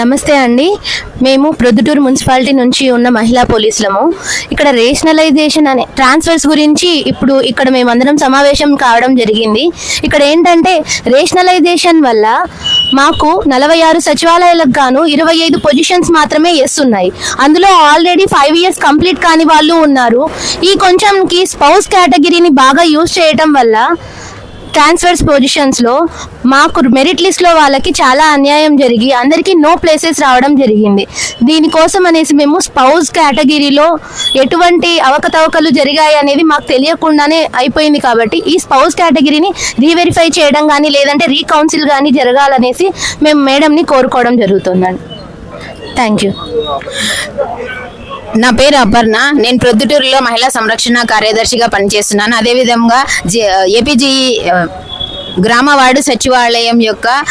నమస్తే అండి. మేము ప్రొద్దుటూరు మున్సిపాలిటీ నుంచి ఉన్న మహిళా పోలీసులము. ఇక్కడ రేషనలైజేషన్ అనే ట్రాన్స్ఫర్స్ గురించి ఇప్పుడు ఇక్కడ మేమందరం సమావేశం కావడం జరిగింది. ఇక్కడ ఏంటంటే రేషనలైజేషన్ వల్ల మాకు నలభై ఆరు సచివాలయాలకు గాను ఇరవై ఐదు పొజిషన్స్ మాత్రమే ఎస్ ఉన్నాయి. అందులో ఆల్రెడీ ఫైవ్ ఇయర్స్ కంప్లీట్ కాని వాళ్ళు ఉన్నారు. ఈ కొంచెంకి స్పౌస్ కేటగిరీని బాగా యూజ్ చేయటం వల్ల ట్రాన్స్ఫర్స్ పొజిషన్స్లో మాకు మెరిట్ లిస్ట్లో వాళ్ళకి చాలా అన్యాయం జరిగి అందరికీ నో ప్లేసెస్ రావడం జరిగింది. దీనికోసం అనేసి మేము స్పౌస్ కేటగిరీలో ఎటువంటి అవకతవకలు జరిగాయి అనేది మాకు తెలియకుండానే అయిపోయింది కాబట్టి ఈ స్పౌస్ కేటగిరీని రీవెరిఫై చేయడం కానీ లేదంటే రీకౌన్సిల్ కానీ జరగాలనేసి మేము మేడంని కోరుకోవడం జరుగుతుందండి. థ్యాంక్ యూ నా పేరు అపర్ణ. నేను ప్రొద్దుటూరులో మహిళా సంరక్షణ కార్యదర్శిగా పనిచేస్తున్నాను. అదేవిధంగా జి- ఏపీజీ గ్రామవార్డు గ్రామ వార్డు సచివాలయం యొక్క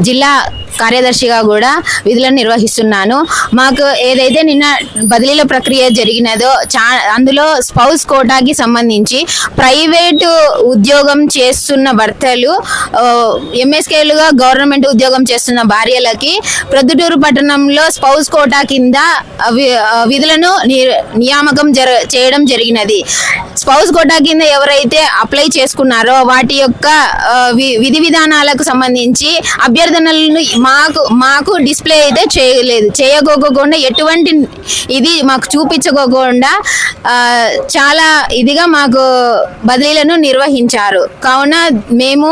జిల్లా కార్యదర్శిగా కూడా విధులను నిర్వహిస్తున్నాను. మాకు ఏదైతే నిన్న బదిలీల ప్రక్రియ జరిగినదో చా అందులో స్పౌస్ కోటాకి సంబంధించి ప్రైవేటు ఉద్యోగం చేస్తున్న భర్తలు ఎంఎస్కేలుగా గవర్నమెంట్ ఉద్యోగం చేస్తున్న భార్యలకి ప్రొద్దుటూరు పట్టణంలో స్పౌస్ కోటా కింద వి- విధులను ని- నియామకం జర చేయడం జరిగినది. స్పౌస్ కోటా కింద ఎవరైతే అప్లై చేసుకున్నారో వాటి యొక్క వి- విధి విధానాలకు సంబంధించి అభ్యర్థనలను మాకు మాకు డిస్ప్లే అయితే చేయలేదు. చేయగోకుండా ఎటువంటి ఇది మాకు చూపించకోకుండా చాలా ఇదిగా మాకు బదిలీలను నిర్వహించారు. కావున మేము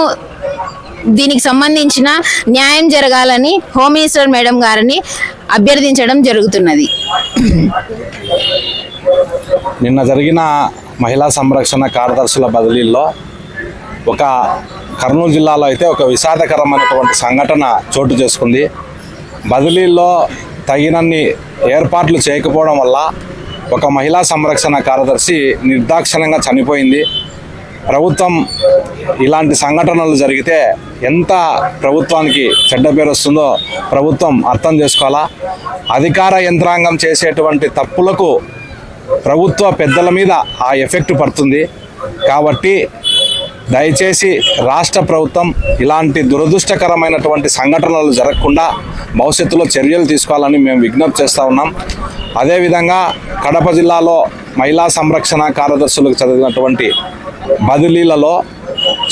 దీనికి సంబంధించిన న్యాయం జరగాలని హోమ్ మినిస్టర్ మేడం గారిని అభ్యర్థించడం జరుగుతున్నది. నిన్న జరిగిన మహిళా సంరక్షణ కార్యదర్శుల బదిలీల్లో ఒక కర్నూలు జిల్లాలో అయితే ఒక విషాదకరమైనటువంటి సంఘటన చోటు చేసుకుంది. బదిలీల్లో తగినన్ని ఏర్పాట్లు చేయకపోవడం వల్ల ఒక మహిళా సంరక్షణ కార్యదర్శి నిర్దాక్షిణ్యంగా చనిపోయింది. ప్రభుత్వం ఇలాంటి సంఘటనలు జరిగితే ఎంత ప్రభుత్వానికి చెడ్డ పేరు వస్తుందో ప్రభుత్వం అర్థం చేసుకోవాలా? అధికార యంత్రాంగం చేసేటువంటి తప్పులకు ప్రభుత్వ పెద్దల మీద ఆ ఎఫెక్ట్ పడుతుంది. కాబట్టి దయచేసి రాష్ట్ర ప్రభుత్వం ఇలాంటి దురదృష్టకరమైనటువంటి సంఘటనలు జరగకుండా భవిష్యత్తులో చర్యలు తీసుకోవాలని మేము విజ్ఞప్తి చేస్తూ ఉన్నాం. అదేవిధంగా కడప జిల్లాలో మహిళా సంరక్షణ కార్యదర్శులకు చదివినటువంటి బదిలీలలో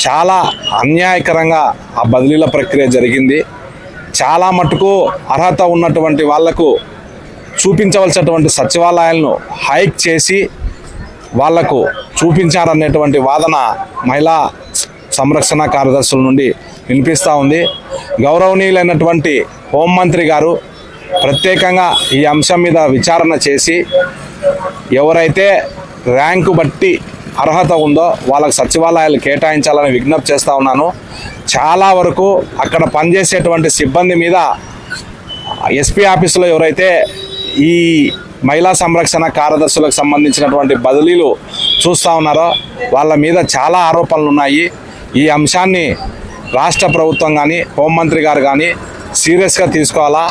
చాలా అన్యాయకరంగా ఆ బదిలీల ప్రక్రియ జరిగింది. చాలా మటుకు అర్హత ఉన్నటువంటి వాళ్ళకు చూపించవలసినటువంటి సచివాలయాలను హైక్ చేసి వాళ్ళకు చూపించారనేటువంటి వాదన మహిళా సంరక్షణ కార్యదర్శుల నుండి వినిపిస్తూ ఉంది. గౌరవనీయులైనటువంటి హోంమంత్రి గారు ప్రత్యేకంగా ఈ అంశం మీద విచారణ చేసి ఎవరైతే ర్యాంకు బట్టి అర్హత ఉందో వాళ్ళకి సచివాలయాలు కేటాయించాలని విజ్ఞప్తి చేస్తూ ఉన్నాను. చాలా వరకు అక్కడ పనిచేసేటువంటి సిబ్బంది మీద ఎస్పీ ఆఫీసులో ఎవరైతే ఈ మహిళా సంరక్షణ కార్యదర్శులకు సంబంధించినటువంటి బదిలీలు చూస్తూ ఉన్నారో? వాళ్ళ మీద చాలా ఆరోపణలు ఉన్నాయి. ఈ అంశాన్ని రాష్ట్ర ప్రభుత్వం కానీ హోంమంత్రి గారు కానీ సీరియస్గా తీసుకోవాలా?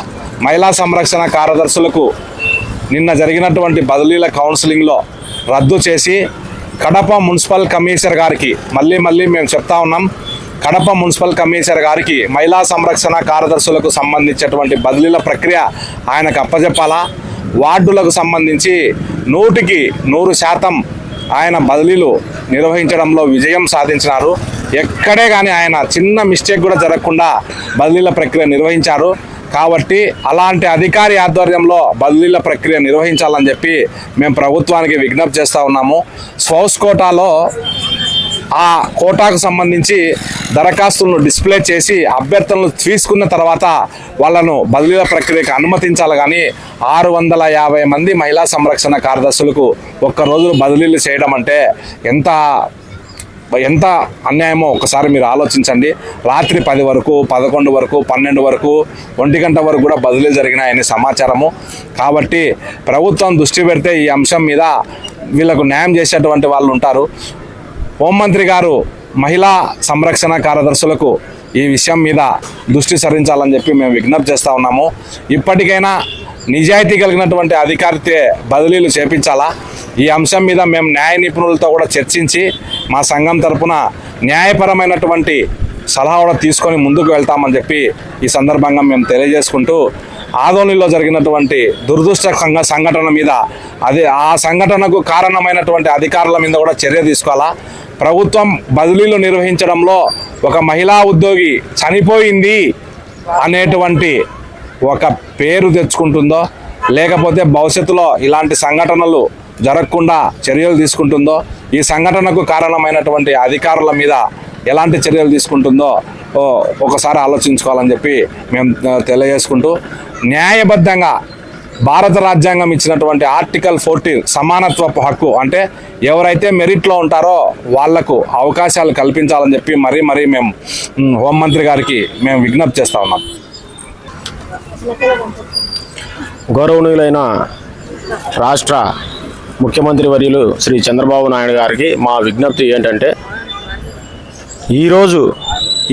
మహిళా సంరక్షణ కార్యదర్శులకు నిన్న జరిగినటువంటి బదిలీల కౌన్సిలింగ్లో రద్దు చేసి కడప మున్సిపల్ కమిషనర్ గారికి మళ్ళీ మళ్ళీ మేము చెప్తా ఉన్నాం. కడప మున్సిపల్ కమిషనర్ గారికి మహిళా సంరక్షణ కార్యదర్శులకు సంబంధించినటువంటి బదిలీల ప్రక్రియ ఆయనకు అప్పజెప్పాలా? వార్డులకు సంబంధించి నూటికి నూరు శాతం ఆయన బదిలీలు నిర్వహించడంలో విజయం సాధించినారు. ఎక్కడే కానీ ఆయన చిన్న మిస్టేక్ కూడా జరగకుండా బదిలీల ప్రక్రియ నిర్వహించారు. కాబట్టి అలాంటి అధికారి ఆధ్వర్యంలో బదిలీల ప్రక్రియ నిర్వహించాలని చెప్పి మేము ప్రభుత్వానికి విజ్ఞప్తి చేస్తూ ఉన్నాము. స్వౌస్ కోటాలో ఆ కోటాకు సంబంధించి దరఖాస్తులను డిస్ప్లే చేసి అభ్యర్థనలు తీసుకున్న తర్వాత వాళ్ళను బదిలీల ప్రక్రియకు అనుమతించాలి. కానీ ఆరు వందల యాభై మంది మహిళా సంరక్షణ కార్యదర్శులకు ఒక్క రోజు బదిలీలు చేయడం అంటే ఎంత ఎంత అన్యాయమో ఒకసారి మీరు ఆలోచించండి. రాత్రి పది వరకు పదకొండు వరకు పన్నెండు వరకు ఒంటి గంట వరకు కూడా బదిలీలు జరిగినాయని సమాచారము. కాబట్టి ప్రభుత్వం దృష్టి పెడితే ఈ అంశం మీద వీళ్ళకు న్యాయం చేసేటువంటి వాళ్ళు ఉంటారు. హోంమంత్రి గారు మహిళా సంరక్షణ కార్యదర్శులకు ఈ విషయం మీద దృష్టి సారించాలని చెప్పి మేము విజ్ఞప్తి చేస్తూ ఉన్నాము. ఇప్పటికైనా నిజాయితీ కలిగినటువంటి అధికారితే బదిలీలు చేపించాలా? ఈ అంశం మీద మేము న్యాయ నిపుణులతో కూడా చర్చించి మా సంఘం తరపున న్యాయపరమైనటువంటి సలహా కూడా తీసుకొని ముందుకు వెళ్తామని చెప్పి ఈ సందర్భంగా మేము తెలియజేసుకుంటూ ఆదోనిలో జరిగినటువంటి దురదృష్ట సంఘ సంఘటన మీద అదే ఆ సంఘటనకు కారణమైనటువంటి అధికారుల మీద కూడా చర్య తీసుకోవాలా? ప్రభుత్వం బదిలీలు నిర్వహించడంలో ఒక మహిళా ఉద్యోగి చనిపోయింది అనేటువంటి ఒక పేరు తెచ్చుకుంటుందో లేకపోతే భవిష్యత్తులో ఇలాంటి సంఘటనలు జరగకుండా చర్యలు తీసుకుంటుందో ఈ సంఘటనకు కారణమైనటువంటి అధికారుల మీద ఎలాంటి చర్యలు తీసుకుంటుందో ఒకసారి ఆలోచించుకోవాలని చెప్పి మేము తెలియజేసుకుంటూ న్యాయబద్ధంగా భారత రాజ్యాంగం ఇచ్చినటువంటి ఆర్టికల్ ఫోర్టీన్ సమానత్వపు హక్కు అంటే ఎవరైతే మెరిట్లో ఉంటారో వాళ్ళకు అవకాశాలు కల్పించాలని చెప్పి మరీ మరీ మేము హోంమంత్రి గారికి మేము విజ్ఞప్తి చేస్తా ఉన్నాం. గౌరవనీయులైన రాష్ట్ర ముఖ్యమంత్రి వర్యులు శ్రీ చంద్రబాబు నాయుడు గారికి మా విజ్ఞప్తి ఏంటంటే ఈరోజు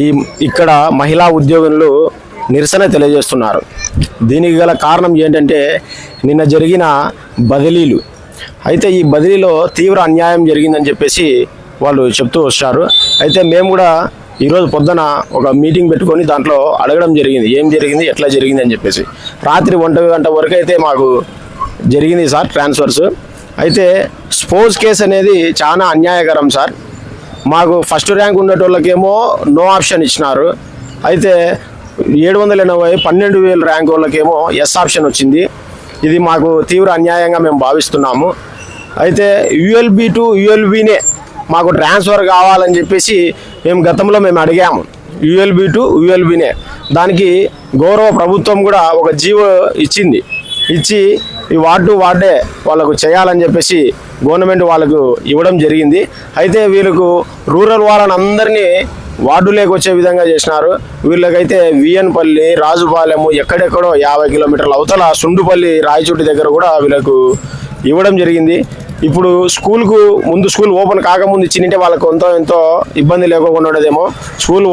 ఈ ఇక్కడ మహిళా ఉద్యోగులు నిరసన తెలియజేస్తున్నారు. దీనికి గల కారణం ఏంటంటే నిన్న జరిగిన బదిలీలు. అయితే ఈ బదిలీలో తీవ్ర అన్యాయం జరిగిందని చెప్పేసి వాళ్ళు చెప్తూ వచ్చారు అయితే మేము కూడా ఈరోజు పొద్దున ఒక మీటింగ్ పెట్టుకొని దాంట్లో అడగడం జరిగింది. ఏం జరిగింది ఎట్లా జరిగింది అని చెప్పేసి. రాత్రి ఒంట గంట వరకు అయితే మాకు జరిగింది సార్ ట్రాన్స్ఫర్స్. అయితే స్పోర్ట్స్ కేసు అనేది చాలా అన్యాయకరం సార్. మాకు ఫస్ట్ ర్యాంక్ ఉండేటోళ్ళకేమో నో ఆప్షన్ ఇచ్చినారు. అయితే ఏడు వందల ఎనభై పన్నెండు వేల ర్యాంక్ వాళ్ళకేమో ఎస్ ఆప్షన్ వచ్చింది. ఇది మాకు తీవ్ర అన్యాయంగా మేము భావిస్తున్నాము. అయితే యుఎల్బి టు యుఎల్బినే మాకు ట్రాన్స్ఫర్ కావాలని చెప్పేసి మేము గతంలో మేము అడిగాము. యుఎల్బి టు యుఎల్బినే దానికి గౌరవ ప్రభుత్వం కూడా ఒక జీవో ఇచ్చింది. ఇచ్చి ఈ వార్డు వార్డే వాళ్ళకు చేయాలని చెప్పేసి గవర్నమెంట్ వాళ్ళకు ఇవ్వడం జరిగింది. అయితే వీళ్ళకు రూరల్ వాళ్ళని అందరినీ వార్డులోకి వచ్చే విధంగా చేసినారు. వీళ్ళకైతే విఎన్పల్లి రాజుపాలెము ఎక్కడెక్కడో యాభై కిలోమీటర్ల అవతల సుండుపల్లి రాయచోటి దగ్గర కూడా వీళ్ళకు ఇవ్వడం జరిగింది. ఇప్పుడు స్కూల్కు ముందు స్కూల్ ఓపెన్ కాకముందు ఇచ్చింటే వాళ్ళకు ఎంతో ఎంతో ఇబ్బంది లేకుండా ఉండేదేమో స్కూల్